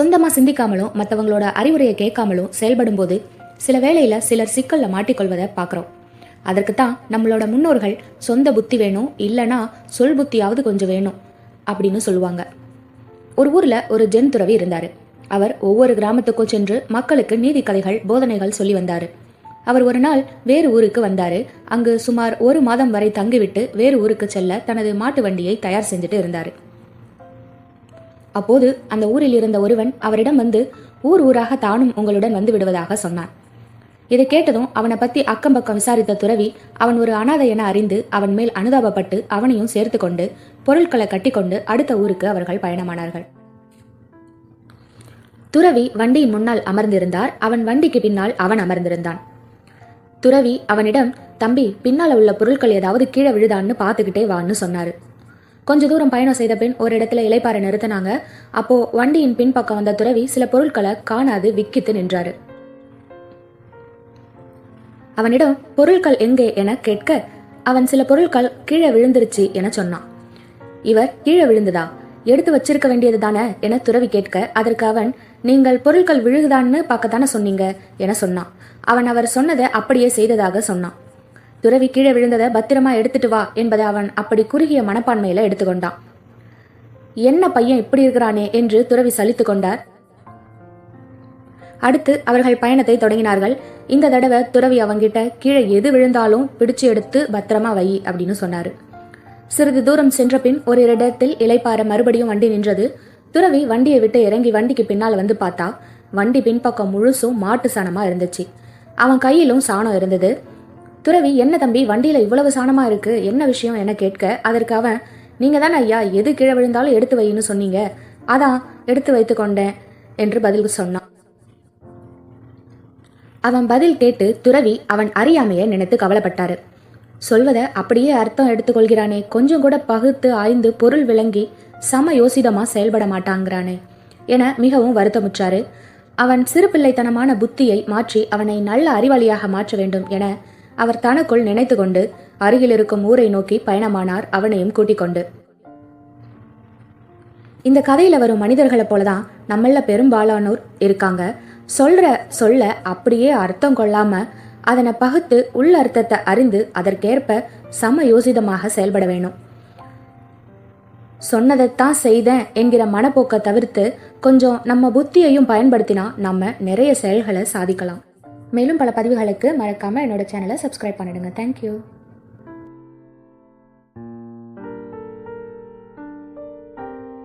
சொந்தமாக சிந்திக்காமலும் மற்றவங்களோட அறிவுரையை கேட்காமலும் செயல்படும் போது சில வேளையில் சிலர் சிக்கலில் மாட்டிக்கொள்வதை பார்க்குறோம். அதற்கு தான் நம்மளோட முன்னோர்கள் சொந்த புத்தி வேணும் இல்லைனா சொல் புத்தியாவது கொஞ்சம் வேணும் அப்படின்னு சொல்லுவாங்க. ஒரு ஊரில் ஒரு ஜென் துறவி இருந்தார். அவர் ஒவ்வொரு கிராமத்துக்கும் சென்று மக்களுக்கு நீதி கதைகள் போதனைகள் சொல்லி வந்தார். அவர் ஒரு நாள் வேறு ஊருக்கு வந்தாரு. அங்கு சுமார் ஒரு மாதம் வரை தங்கிவிட்டு வேறு ஊருக்கு செல்ல தனது மாட்டு வண்டியை தயார் செஞ்சுட்டு இருந்தாரு. அப்போது அந்த ஊரில் இருந்த ஒருவன் அவரிடம் வந்து ஊர் ஊராக தானும் உங்களுடன் வந்து விடுவதாக சொன்னான். இதை கேட்டதும் அவனை பத்தி அக்கம் பக்கம் விசாரித்த துறவி அவன் ஒரு அனாதை என அறிந்து அவன் மேல் அனுதாபப்பட்டு அவனையும் சேர்த்து கொண்டு பொருட்களை கட்டிக்கொண்டு அடுத்த ஊருக்கு அவர்கள் பயணமானார்கள். துறவி வண்டியின் முன்னால் அமர்ந்திருந்தார். அவன் வண்டிக்கு பின்னால் அவன் அமர்ந்திருந்தான். துறவி அவனிடம் தம்பி பின்னால் உள்ள பொருட்கள் ஏதாவது கீழே விழுதான்னு பார்த்துக்கிட்டே வான்னு சொன்னாரு. கொஞ்ச தூரம் பயணம் செய்த பின் ஒரு இடத்துல இலைப்பாறை நிறுத்தினாங்க. அப்போ வண்டியின் பின்பக்கம் வந்த துறவி சில பொருட்களை காணாது விக்கித்து நின்றாரு. அவனிடம் பொருட்கள் எங்கே? என கேட்க அவன் சில பொருட்கள் கீழே விழுந்துருச்சு என சொன்னான். இவர் கீழே விழுந்ததா? எடுத்து வச்சிருக்க வேண்டியது தானே? என துறவி கேட்க அதற்கு அவன் நீங்கள் பொருட்கள் விழுகுதான்னு பார்க்கத்தானே சொன்னீங்க? என சொன்னான். அவன் அவர் சொன்னதை அப்படியே செய்ததாக சொன்னான். துறவி கீழே விழுந்ததை பத்திரமா எடுத்துட்டு வா என்பதை அவன் அப்படி குறுகிய மனப்பான்மையில எடுத்துக்கொண்டான். என்ன பையன் இப்படி இருக்கிறானே? என்று துறவி சலித்து கொண்டார். அடுத்து அவர்கள் பயணத்தை தொடங்கினார்கள். இந்த தடவை துறவி அவங்கிட்ட கீழே எது விழுந்தாலும் பிடிச்சு எடுத்து பத்திரமா வை அப்படின்னு சொன்னாரு. சிறிது தூரம் சென்ற பின் ஒரு இடத்தில் இலைப்பாற மறுபடியும் வண்டி நின்றது. துறவி வண்டியை விட்டு இறங்கி வண்டிக்கு பின்னால் வந்து பார்த்தா வண்டி பின்பக்கம் முழுசும் மாட்டு சாணமா இருந்துச்சு. அவன் கையிலும் சாணம் இருந்தது. துறவி என்ன தம்பி வண்டியில இவ்வளவு சாணமா இருக்கு? என்ன விஷயம்? என கேட்க அதற்கு அவன் நீங்க தானே ஐயா எது கீழே விழுந்தாலும் எடுத்து வைன்னு சொன்னீங்க? அதான் எடுத்து வைத்து கொண்டேன் என்று பதில் சொன்னான். அவன் பதில் கேட்டு துறவி அவன் அறியாமையை நினைத்து கவலைப்பட்டாரு. சொல்வதை அப்படியே அர்த்தம் எடுத்துக்கொள்கிறானே கொஞ்சம் கூட பகுத்து ஆய்ந்து பொருள் விளங்கி சம யோசிதமா செயல்பட மாட்டாங்கிறானே என மிகவும் வருத்தமுற்றாரு. அவன் சிறுபிள்ளைத்தனமான புத்தியை மாற்றி அவனை நல்ல அறிவாளியாக மாற்ற வேண்டும் என அவர் தனக்குள் நினைத்து கொண்டு அருகில் இருக்கும் ஊரை நோக்கி பயணமானார் அவனையும் கூட்டிக் கொண்டு. இந்த கதையில வரும் மனிதர்களை போலதான் நம்மள பெரும்பாலானோர் இருக்காங்க. சொல்ற சொல்ல அப்படியே அர்த்தம் கொள்ளாம அதனை பகுத்து உள் அர்த்தத்தை அறிந்து அதற்கேற்ப சம யோசிதமாக செயல்பட வேணும். சொன்னதைத்தான் செய்தேன் என்கிற மனப்போக்கை தவிர்த்து கொஞ்சம் நம்ம புத்தியையும் பயன்படுத்தினா நம்ம நிறைய செயல்களை சாதிக்கலாம். மேலும் பல பதிவுகளுக்கு மறக்காமல் என்னோட சேனலை சப்ஸ்கிரைப் பண்ணிடுங்க. தேங்க்யூ